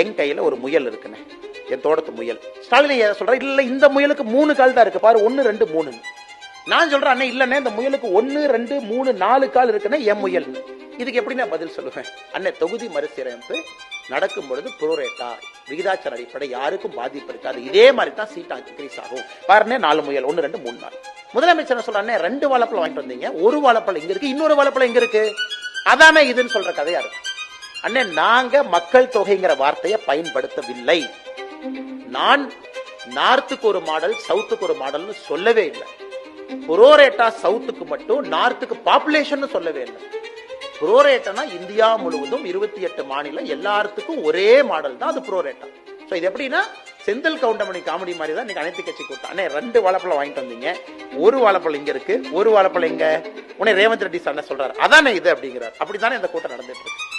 என் கையில ஒரு முயல் இருக்குண்ணே. என் தோட்டத்து முயல். ஸ்டாலின் சொல்ற இல்ல இந்த முயலுக்கு மூணு கால் தான் இருக்கு. பாரு ஒன்னு ரெண்டு மூணு நான் சொல்றேன் அண்ணே இல்லண்ணே இந்த முயலுக்கு ஒன்னு ரெண்டு மூணு நாலு கால் இருக்குண்ணே என் முயல். இதுக்கு எப்படி நான் பதில் சொல்லுவேன்? அண்ணே தொகுதி மறுசீரமைப்பு நடக்கும் பொழுது புரோரேட்டா விகிதாச்சார அடிப்படை யாருக்கும் பாதிப்பு இருக்காது இதே மாதிரி தான் சீட் இன்க்ரீஸ் ஆகும். பாருண்ணே நாலு முயல் ஒன்னு ரெண்டு மூணு நாள் முதலமைச்சர் என்ன சொல்றானே ரெண்டு வாழைப்பழம் வாங்கிட்டு வந்தீங்க. ஒரு வாழைப்பழம் இங்க இருக்கு இன்னொரு வாழைப்பழம் எங்க இருக்கு? அதானே இதுன்னு சொல்ற கதையா இருக்கு. அண்ணே நாங்க மக்கள் தொகைங்கிற வார்த்தையை பயன்படுத்தவில்லை. நான் நார்த்துக்கு ஒரு மாடல் சவுத்துக்கு ஒரு மாடல்னு சொல்லவே இல்லை. புரோரேட்டா சவுத்துக்கு மட்டும் நார்த்துக்கு பாப்புலேஷன் சொல்லவே இல்லை. புரோரேட்டனா இந்தியா முழுவதும் இருபத்தி எட்டு மாநிலம் எல்லாத்துக்கும் ஒரே மாடல் தான் அது புரோரேட்டா. ஸோ இது எப்படின்னா செந்தில் கவுண்டமணி காமெடி மாதிரி தான் இன்னைக்கு அனைத்து கட்சி கூட்டம். அண்ணே ரெண்டு வாழைப்பழம் வாங்கிட்டு வந்தீங்க. ஒரு வாழைப்பழம் இங்க இருக்கு. ஒரு வாழைப்பழம் இங்க உடனே ரேவந்த் ரெட்டி சார் சொல்றாரு? அதானே இது அப்படிங்கிறார். அப்படித்தானே இந்த கூட்டம் நடந்துட்டு இருக்கு.